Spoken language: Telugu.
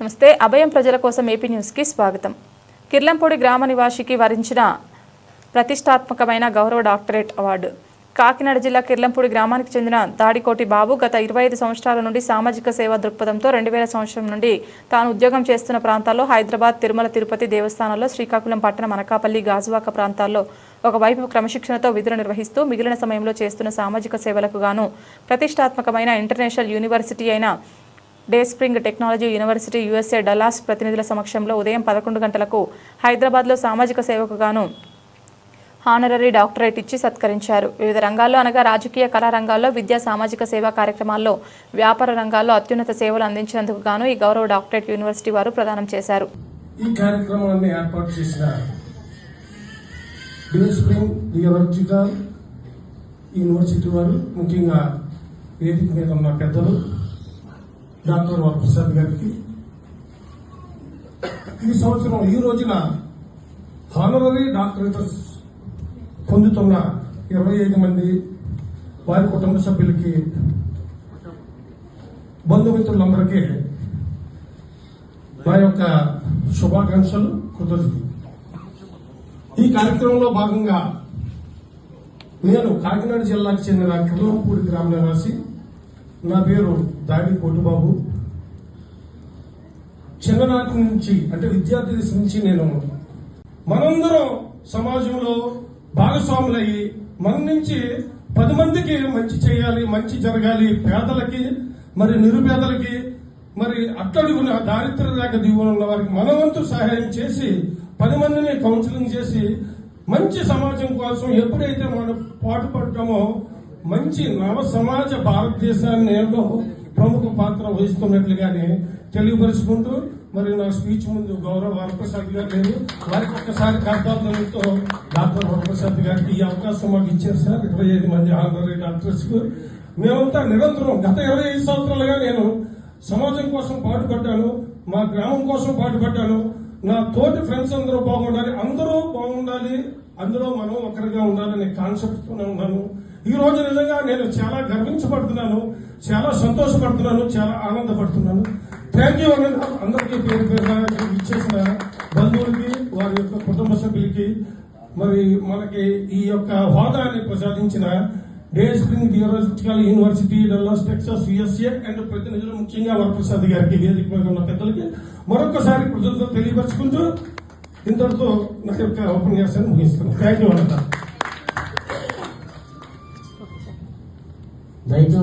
నమస్తే. అభయం ప్రజల కోసం ఏపీ న్యూస్కి స్వాగతం. కిర్లంపూడి గ్రామ నివాసికి వరించిన ప్రతిష్టాత్మకమైన గౌరవ డాక్టరేట్ అవార్డు. కాకినాడ జిల్లా కిర్లంపూడి గ్రామానికి చెందిన దాడికోటి బాబు గత ఇరవై ఐదు సంవత్సరాల నుండి సామాజిక సేవా దృక్పథంతో రెండు వేల సంవత్సరం నుండి తాను ఉద్యోగం చేస్తున్న ప్రాంతాల్లో హైదరాబాద్ తిరుమల తిరుపతి దేవస్థానాల్లో శ్రీకాకుళం పట్టణం అనకాపల్లి గాజువాక ప్రాంతాల్లో ఒకవైపు క్రమశిక్షణతో విధులు నిర్వహిస్తూ మిగిలిన సమయంలో చేస్తున్న సామాజిక సేవలకు గాను ప్రతిష్టాత్మకమైన ఇంటర్నేషనల్ యూనివర్సిటీ అయిన Day Spring Technology University USA Dallas ప్రతినిధుల సమక్షంలో ఉదయం పదకొండు గంటలకు హైదరాబాద్లో సామాజిక సేవకుగాను హానరీ హానరరీ డాక్టరేట్ ఇచ్చి సత్కరించారు. వివిధ రంగాల్లో అనగా రాజకీయ కళా రంగాల్లో విద్యా సామాజిక సేవా కార్యక్రమాల్లో వ్యాపార రంగాల్లో అత్యున్నత సేవలు అందించినందుకు గాను ఈ గౌరవ డాక్టరేట్ యూనివర్సిటీ వారు ప్రదానం చేశారు. ఈ కార్యక్రమాన్ని ఏర్పాటు చేసిన యూనివర్సిటీ వారు ముఖ్యంగా వేదిక మీద ఉన్న పెద్దలు డాక్టర్ వరప్రసాద్ గారికి. ఈ సంవత్సరం ఈ రోజున హానరరీ డాక్టరేటర్స్ పొందుతున్న ఇరవై ఐదు మంది వారి కుటుంబ సభ్యులకి బంధుమిత్రులందరికీ నా యొక్క శుభాకాంక్షలు కృతజ్ఞతలు. ఈ కార్యక్రమంలో భాగంగా నేను కాకినాడ జిల్లాకు చెందిన కిర్లంపూడి గ్రామ నివాసి నా పేరు దాడి కోటుబాబు. చిన్ననాటి నుంచి అంటే విద్యార్థి దశ నుంచి నేను మనందరం సమాజంలో భాగస్వాములయ్యి మన నుంచి పది మందికి మంచి చేయాలి మంచి జరగాలి పేదలకి మరి నిరుపేదలకి మరి అట్టడుగున దారిద్ర్య రేఖ దిగువన ఉన్న వారికి మన వంతు సహాయం చేసి పది మందిని కౌన్సిలింగ్ చేసి మంచి సమాజం కోసం ఎప్పుడైతే మనం పాటుపడ్డామో మంచి నవ సమాజ భారతదేశాన్ని నేను ప్రముఖ పాత్ర వహిస్తున్నట్లుగానే తెలియపరుచుకుంటూ మరి నా స్పీచ్ ముందు గౌరవ వరప్రసాద్ గారు లేరు. వారికి ఒక్కసారి కర్తార్థంతో డాక్టర్ వరప్రసాద్ గారికి ఈ అవకాశం మాకు ఇచ్చారు సార్. ఇరవై ఐదు మంది ఆనరీ డాక్టర్స్కు. మేమంతా నిరంతరం గత ఇరవై ఐదు సంవత్సరాలుగా నేను సమాజం కోసం పాటుపడ్డాను మా గ్రామం కోసం పాటుపడ్డాను. నా తోటి ఫ్రెండ్స్ అందరూ బాగుండాలి అందరూ బాగుండాలి అందులో మనం ఒకరిగా ఉండాలనే కాన్సెప్ట్ తోనే ఉన్నాను. ఈ రోజు నిజంగా నేను చాలా గర్వించబడుతున్నాను చాలా సంతోషపడుతున్నాను చాలా ఆనందపడుతున్నాను. థ్యాంక్ యూ అన్న అందరికీ పేరు పేరు ఇచ్చేసిన బంధువులకి వారి యొక్క కుటుంబ సభ్యులకి మరి మనకి ఈ యొక్క హోదాని ప్రసాదించిన Day Spring Theological University Dallas Texas USA and ప్రతినిధులు ముఖ్యంగా వరప్రసాద్ గారికి వేదిక ఉన్న పెద్దలకి మరొకసారి కృతజ్ఞతలు తెలియపరుచుకుంటూ ఇంతటితో నా యొక్క ఉపన్యాసాన్ని ముగిస్తున్నాను థ్యాంక్ యూ అన్న రైతు